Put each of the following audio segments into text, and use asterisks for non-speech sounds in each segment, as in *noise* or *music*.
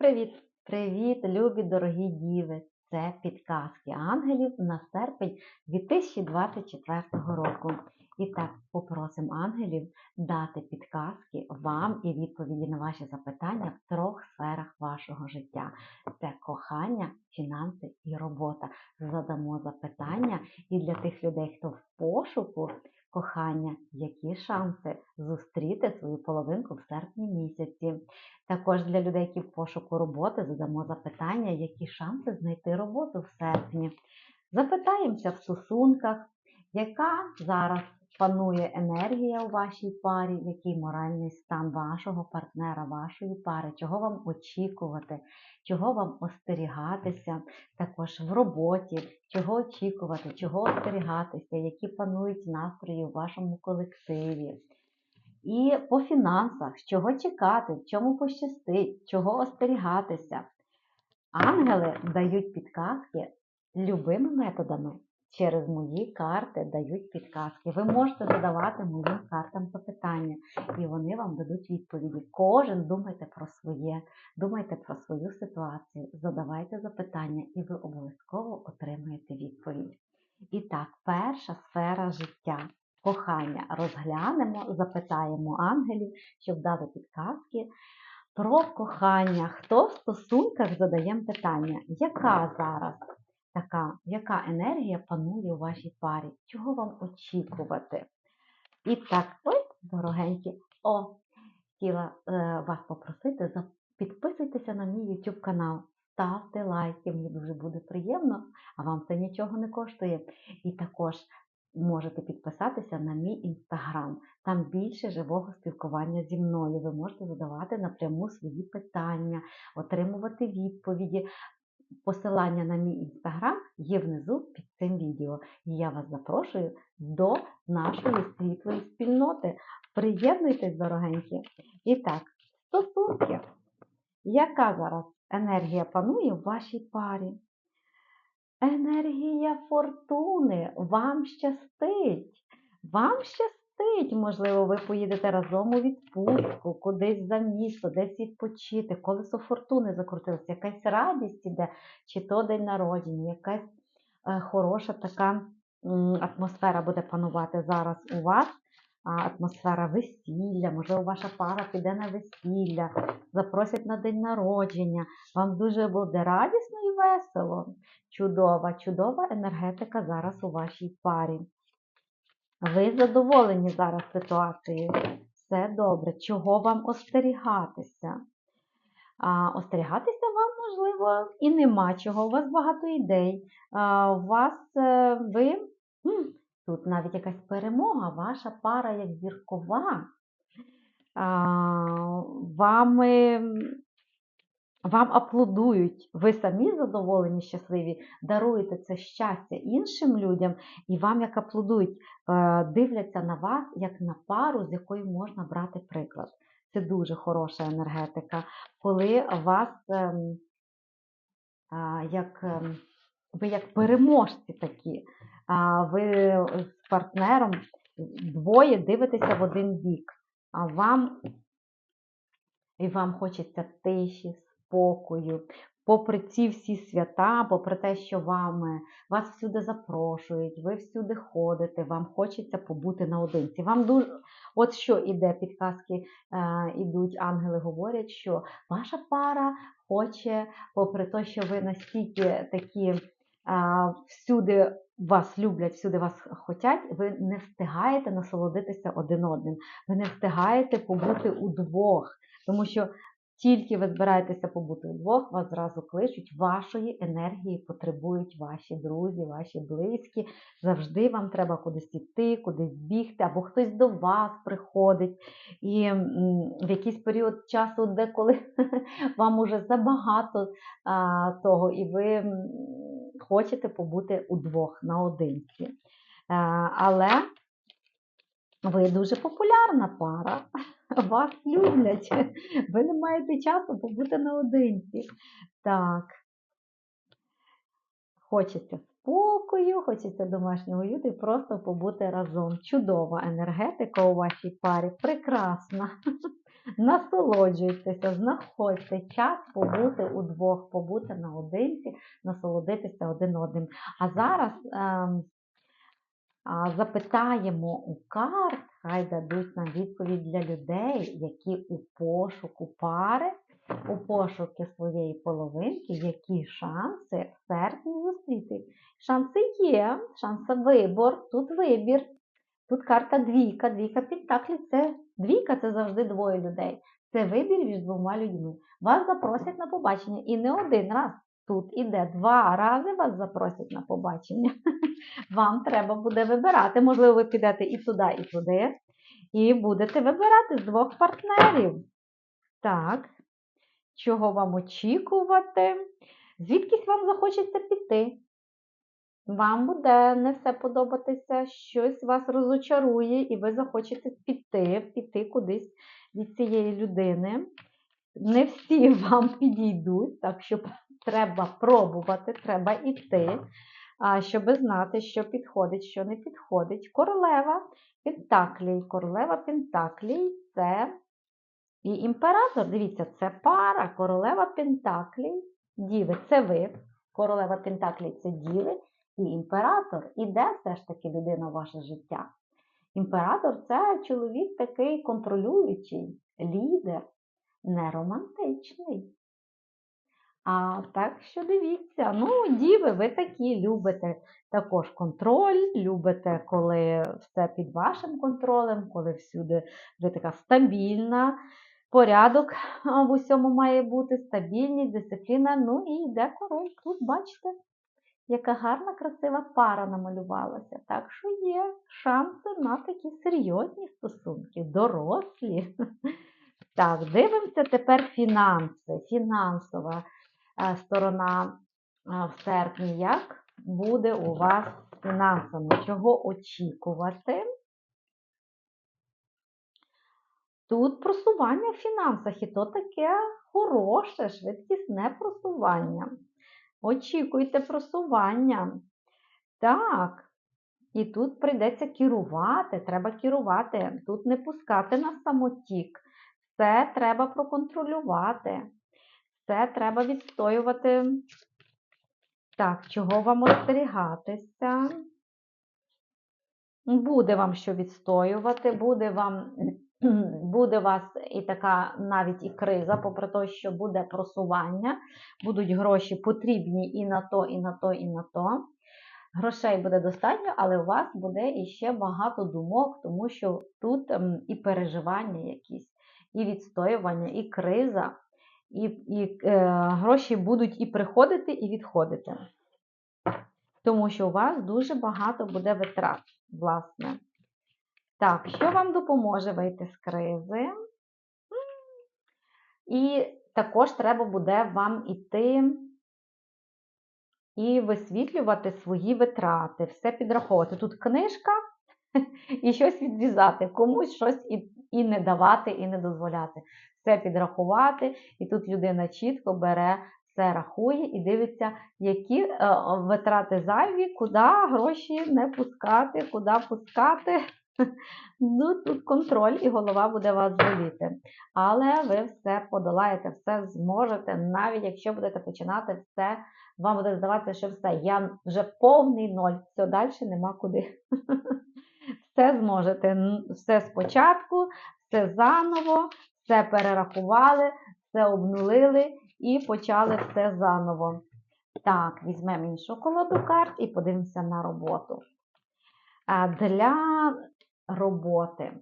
Привіт! Привіт, любі дорогі діви! Це підказки ангелів на серпень 2024 року. І так, попросимо ангелів дати підказки вам і відповіді на ваші запитання в трьох сферах вашого життя: це кохання, фінанси і робота. Задамо запитання і для тих людей, хто в пошуку кохання, які шанси зустріти свою половинку в серпні місяці. Також для людей, які в пошуку роботи, задамо запитання, які шанси знайти роботу в серпні. Запитаємося в стосунках, яка зараз панує енергія у вашій парі, який моральний стан вашого партнера, вашої пари, чого вам очікувати, чого вам остерігатися, також в роботі, чого очікувати, чого остерігатися, які панують настрої у вашому колективі. І по фінансах, чого чекати, чому пощастить, чого остерігатися. Ангели дають підказки любими методами. Через мої карти дають підказки. Ви можете задавати моїм картам запитання, і вони вам дадуть відповіді. Кожен думайте про своє, думайте про свою ситуацію, задавайте запитання, і ви обов'язково отримаєте відповідь. І так, перша сфера життя кохання розглянемо, запитаємо ангелів, щоб дали підказки. Про кохання. Хто в стосунках задаємо питання, яка зараз така, яка енергія панує у вашій парі? Чого вам очікувати? І так, ой, дорогенькі, о, хотіла е, вас попросити, за- підписуйтеся на мій YouTube канал, ставте лайки, мені дуже буде приємно, а вам це нічого не коштує. І також можете підписатися на мій інстаграм. Там більше живого спілкування зі мною. Ви можете задавати напряму свої питання, отримувати відповіді. Посилання на мій інстаграм є внизу під цим відео. І я вас запрошую до нашої світлої спільноти. Приєднуйтесь, дорогенькі. І так, стосунки. Яка зараз енергія панує в вашій парі? Енергія фортуни. Вам щастить. Вам щастить. Можливо, ви поїдете разом у відпустку, кудись за місто, десь відпочити. Колесо фортуни закрутилося, якась радість іде, чи то день народження, якась е, хороша така атмосфера буде панувати зараз у вас. Атмосфера весілля, можливо, ваша пара піде на весілля, запросять на день народження. Вам дуже буде радісно і весело. Чудова, чудова енергетика зараз у вашій парі. Ви задоволені зараз ситуацією. Все добре. Чого вам остерігатися? А, остерігатися вам, можливо, і нема чого. У вас багато ідей. А, у вас е, ви. Тут навіть якась перемога, ваша пара як зіркова. А, вами вам аплодують, ви самі задоволені, щасливі, даруєте це щастя іншим людям, і вам як аплодують, е, дивляться на вас як на пару, з якою можна брати приклад. Це дуже хороша енергетика, коли вас ем, як, ем, ви як переможці такі, ви з партнером двоє дивитеся в один бік, а вам і вам хочеться тиші, спокою. Попри ці всі свята, попри те, що вам, е, вас всюди запрошують, ви всюди ходите, вам хочеться побути наодинці. Вам дуже, от що іде, підказки е, ідуть, ангели говорять, що ваша пара хоче, попри те, що ви настільки такі е, всюди вас люблять, всюди вас хотять, ви не встигаєте насолодитися один одним. Ви не встигаєте побути удвох. Тому що тільки ви збираєтеся побути удвох, вас зразу кличуть, вашої енергії потребують ваші друзі, ваші близькі. Завжди вам треба кудись іти, кудись бігти, або хтось до вас приходить. І в якийсь період часу, деколи *laughs* вам уже забагато а, того, і ви хочете побути удвох наодинці. А, але ви дуже популярна пара. Вас люблять. Ви не маєте часу побути наодинці. Так. Хочеться спокою, хочеться домашнього уюту і просто побути разом. Чудова енергетика у вашій парі. Прекрасна. Насолоджуйтеся, знаходьте час побути удвох, побути наодинці, насолодитися один одним. А зараз а, запитаємо у карт, хай дадуть нам відповідь для людей, які у пошуку пари, у пошуку своєї половинки, які шанси в серпні зустріти. Шанси є, шанси вибор, тут вибір. Тут карта двійка, двійка пентаклів це двійка це завжди двоє людей. Це вибір між двома людьми. Вас запросять на побачення і не один раз. Тут іде два рази вас запросять на побачення. *laughs* Вам треба буде вибирати. Можливо, ви підете і туди, і туди. І будете вибирати з двох партнерів. Так, чого вам очікувати? Звідкись вам захочеться піти? Вам буде не все подобатися, щось вас розочарує, і ви захочете піти, піти кудись від цієї людини. Не всі *laughs* вам підійдуть, так що треба пробувати, треба йти, щоб знати, що підходить, що не підходить. Королева Пентаклій. Королева Пентаклій це і імператор. Дивіться, це пара. Королева Пентаклій, діви, це ви. Королева Пентаклій це діви. І імператор іде все ж таки людина в ваше життя. Імператор це чоловік такий контролюючий, лідер, не романтичний. А так що дивіться, ну, діви, ви такі любите також контроль, любите, коли все під вашим контролем, коли всюди ви така стабільна, порядок в усьому має бути, стабільність, дисципліна. Ну і йде король. Тут, бачите, яка гарна, красива пара намалювалася. Так що є шанси на такі серйозні стосунки, дорослі. *laughs* Так, дивимося тепер фінанси, фінансова сторона е, в серпні. Як буде у вас з фінансами? Чого очікувати? Тут просування в фінансах, і то таке хороше, швидкісне просування. Очікуйте просування. Так. І тут прийдеться керувати, треба керувати. Тут не пускати на самотік. Все треба проконтролювати. Все треба відстоювати. Так, чого вам остерігатися? Буде вам що відстоювати, буде вам *clears throat* буде вас і така навіть і криза, попри те, що буде просування, будуть гроші потрібні і на то, і на то, і на то. Грошей буде достатньо, але у вас буде іще багато думок, тому що тут ем, і переживання якісь, і відстоювання, і криза, і і е, гроші будуть і приходити, і відходити. Тому що у вас дуже багато буде витрат, власне. Так, що вам допоможе вийти з кризи? І також треба буде вам іти і висвітлювати свої витрати, все підраховувати. Тут книжка *laughs* і щось відрізати, комусь щось і, і не давати, і не дозволяти. Все підрахувати, і тут людина чітко бере, все рахує і дивиться, які е, витрати зайві, куди гроші не пускати, куди пускати. *laughs* Ну, Тут контроль і голова буде вас боліти. Але ви все подолаєте, все зможете, навіть якщо будете починати все, вам буде здаватися, що все, я вже повний ноль, все далі нема куди. *laughs* Все зможете. Все спочатку, все заново, все перерахували, все обнулили і почали все заново. Так, візьмемо іншу колоду карт і подивимося на роботу. Для роботи.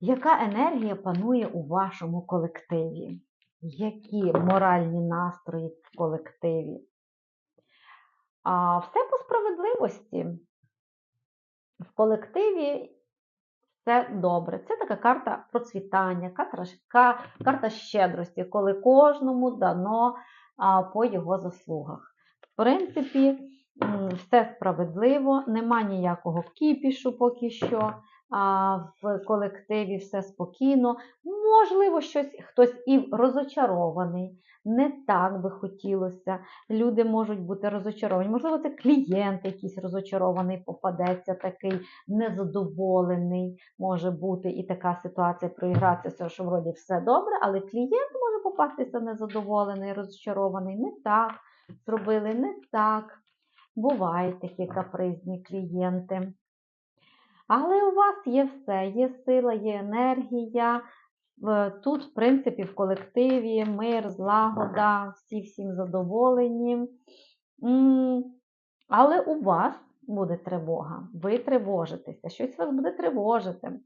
Яка енергія панує у вашому колективі? Які моральні настрої в колективі? А Все по справедливості. В колективі все добре. Це така карта процвітання, карта, карта щедрості, коли кожному дано по його заслугах. В принципі, все справедливо, нема ніякого кіпішу поки що. А, в колективі все спокійно. Можливо, щось хтось і розочарований, не так би хотілося. Люди можуть бути розочаровані. Можливо, це клієнт якийсь розочарований попадеться, такий незадоволений може бути і така ситуація проігратися, що вроді все добре, але клієнт може попастися незадоволений, розчарований. Не так зробили, не так. Бувають такі капризні клієнти. Але у вас є все, є сила, є енергія. Тут, в принципі, в колективі мир, злагода, всі всім задоволені. Але у вас буде тривога, ви тривожитеся, щось вас буде тривожити.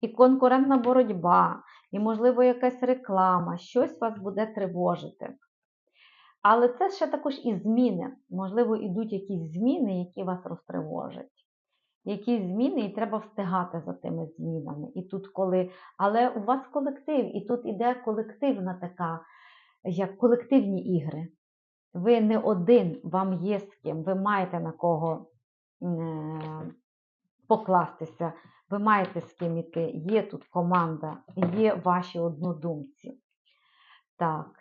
І конкурентна боротьба, і, можливо, якась реклама, щось вас буде тривожити. Але це ще також і зміни. Можливо, йдуть якісь зміни, які вас розтривожать. Якісь зміни, і треба встигати за тими змінами. І тут, коли... Але у вас колектив, і тут іде колективна така, як колективні ігри. Ви не один, вам є з ким, ви маєте на кого е, покластися, ви маєте з ким іти. Є тут команда, є ваші однодумці. Так.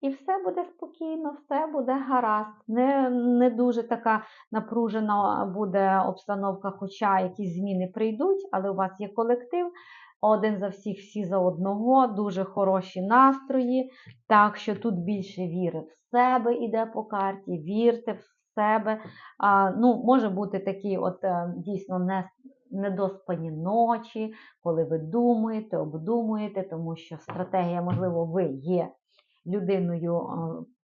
І все буде спокійно, все буде гаразд. Не, не дуже така напружена буде обстановка, хоча якісь зміни прийдуть, але у вас є колектив, один за всіх, всі за одного, дуже хороші настрої. Так що тут більше віри в себе іде по карті, вірте в себе. А, ну, Може бути такі от е, дійсно не, недоспані ночі, коли ви думаєте, обдумуєте, тому що стратегія, можливо, ви є людиною,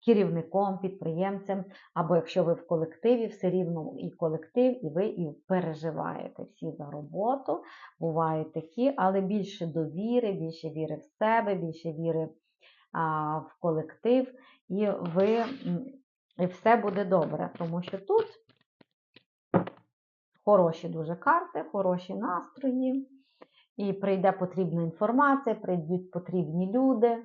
керівником, підприємцем, або якщо ви в колективі, все рівно і колектив, і ви і переживаєте всі за роботу. Бувають такі, але більше довіри, більше віри в себе, більше віри в колектив, і ви і все буде добре, тому що тут хороші дуже карти, хороші настрої, і прийде потрібна інформація, прийдуть потрібні люди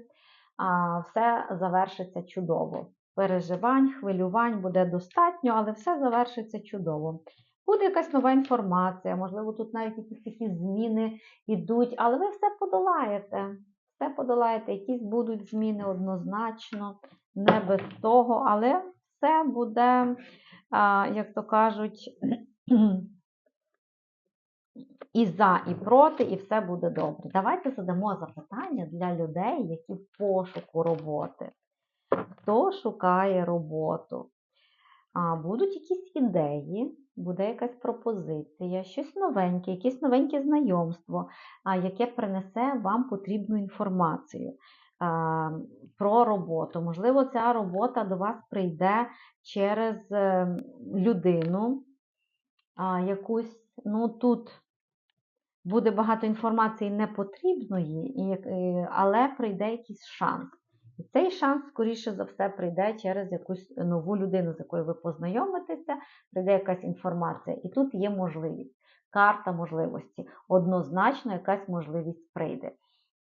все завершиться чудово. Переживань, хвилювань буде достатньо, але все завершиться чудово. Буде якась нова інформація, можливо, тут навіть якісь такі зміни йдуть, але ви все подолаєте. Все подолаєте, якісь будуть зміни однозначно, не без того, але все буде, як то кажуть, *clears throat* і за, і проти, і все буде добре. Давайте задамо запитання для людей, які в пошуку роботи. Хто шукає роботу? А, Будуть якісь ідеї, буде якась пропозиція, щось новеньке, якесь новеньке знайомство, а, яке принесе вам потрібну інформацію про роботу. Можливо, ця робота до вас прийде через е, людину, якусь, ну тут буде багато інформації непотрібної, е, але прийде якийсь шанс. І цей шанс, скоріше за все, прийде через якусь нову людину, з якою ви познайомитеся, прийде якась інформація. І тут є можливість, карта можливості. Однозначно, якась можливість прийде.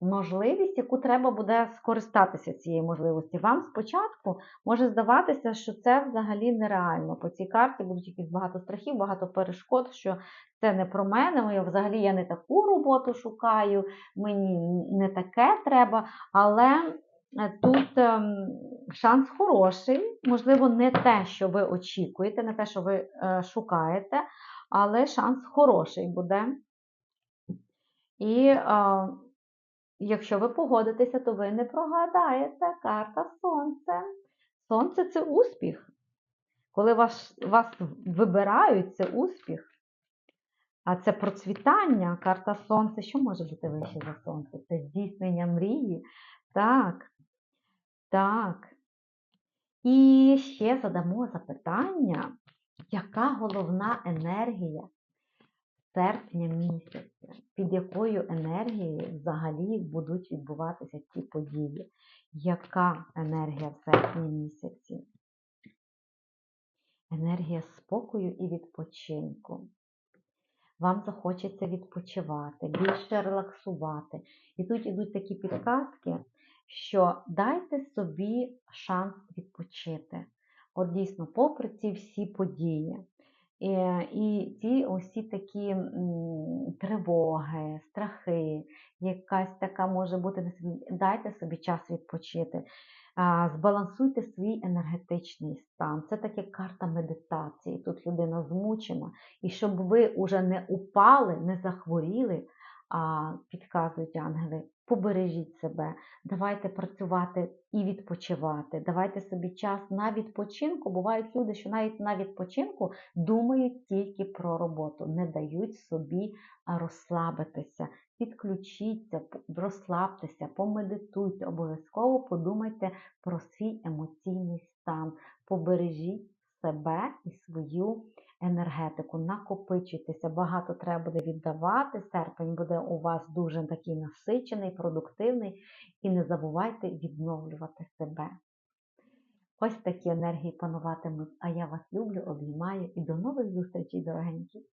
Можливість, яку треба буде скористатися цією можливості. Вам спочатку може здаватися, що це взагалі нереально. По цій карті будуть якісь багато страхів, багато перешкод, що це не про мене, я взагалі я не таку роботу шукаю, мені не таке треба. Але е, тут ем, шанс хороший, можливо, не те, що ви очікуєте, не те, що ви е, шукаєте, але шанс хороший буде. І е, якщо ви погодитеся, то ви не прогадаєте карта Сонце. Сонце це успіх. Коли вас, вас вибирають, це успіх. А це процвітання, карта Сонця. Що може бути вище за Сонце? Це здійснення мрії. Так. Так. І ще задамо запитання, яка головна енергія серпня місяця? Під якою енергією взагалі будуть відбуватися ці події? Яка енергія в серпні місяці? Енергія спокою і відпочинку вам захочеться відпочивати, більше релаксувати. І тут ідуть такі підказки, що дайте собі шанс відпочити. От дійсно, попри ці всі події. Е, І ці ось такі тривоги, страхи, якась така може бути, дайте собі час відпочити. Збалансуйте свій енергетичний стан. Це таке карта медитації. Тут людина змучена. І щоб ви уже не упали, не захворіли, підказують ангели, побережіть себе, давайте працювати і відпочивати. Давайте собі час на відпочинку. Бувають люди, що навіть на відпочинку думають тільки про роботу, не дають собі розслабитися. Підключіться, розслабтеся, помедитуйте, обов'язково подумайте про свій емоційний стан, побережіть себе і свою енергетику, накопичуйтеся, багато треба буде віддавати. Серпень буде у вас дуже такий насичений, продуктивний, і не забувайте відновлювати себе. Ось такі енергії пануватимуть. А я вас люблю, обіймаю і до нових зустрічей, дорогенькі!